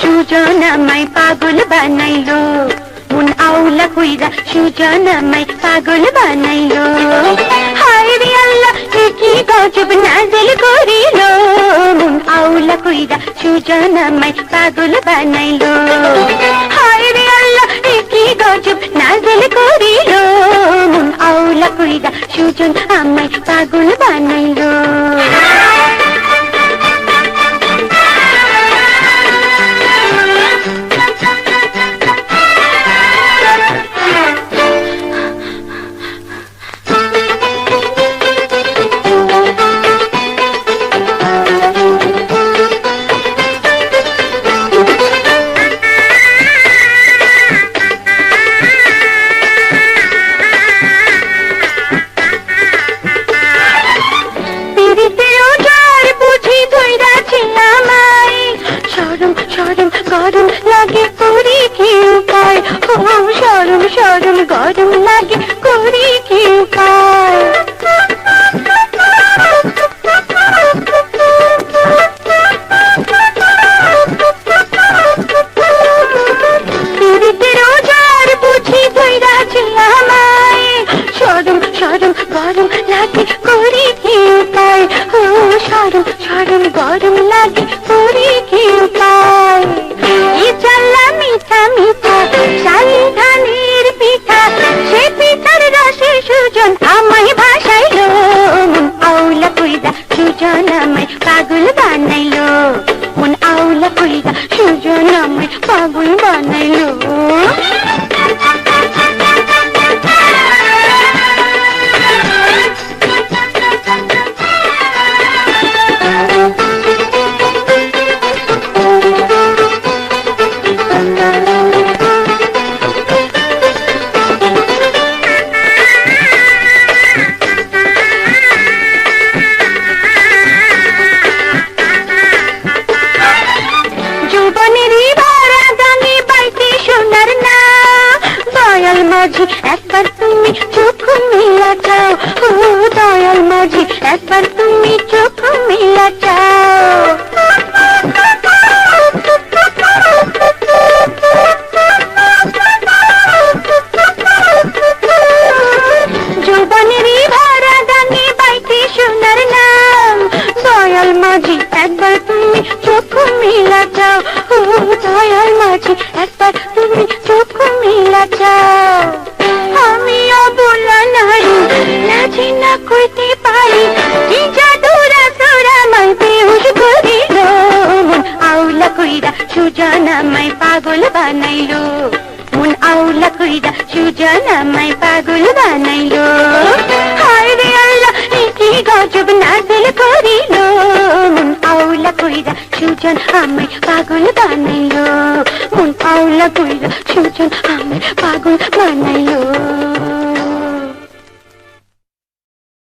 সুজন আমায় পাগল বানাইলো মন আউলা কইরা সুজন আমায় পাগল বানাইলো হায় রে আল্লাহ এ কি গজব নাজেল করিল মন আউলা কইরা সুজন আমায় পাগল বানাইলো হায় রে সরম সরম গরম লাগে করি কি উপায় ও সরম সরম গরম লাগে করি কি উপায় সরম গরম লাগে করি কি উপায় ও সরম সরম গরম লাগে মাঝি একবার তুমি চোখ মিলা চাও ও দয়াল মাঝি একবার তুমি চোখ মিলা চাও একবার তুমি চোখ মিলা ও একবার কইতে পারি? কি জাদুরা সোরা মাই বেহুশ করিল মন আউলা কইরা সুজন আমায় পাগল বানাইলো। মন আউলা কইরা সুজন আমায় পাগল বানাইলো। হায় রে আল্লাহ কি গজব নাজেল করিল। মন আউলা কইরা সুজন আমায় পাগল বানাইলো। মন আউলা কইরা সুজন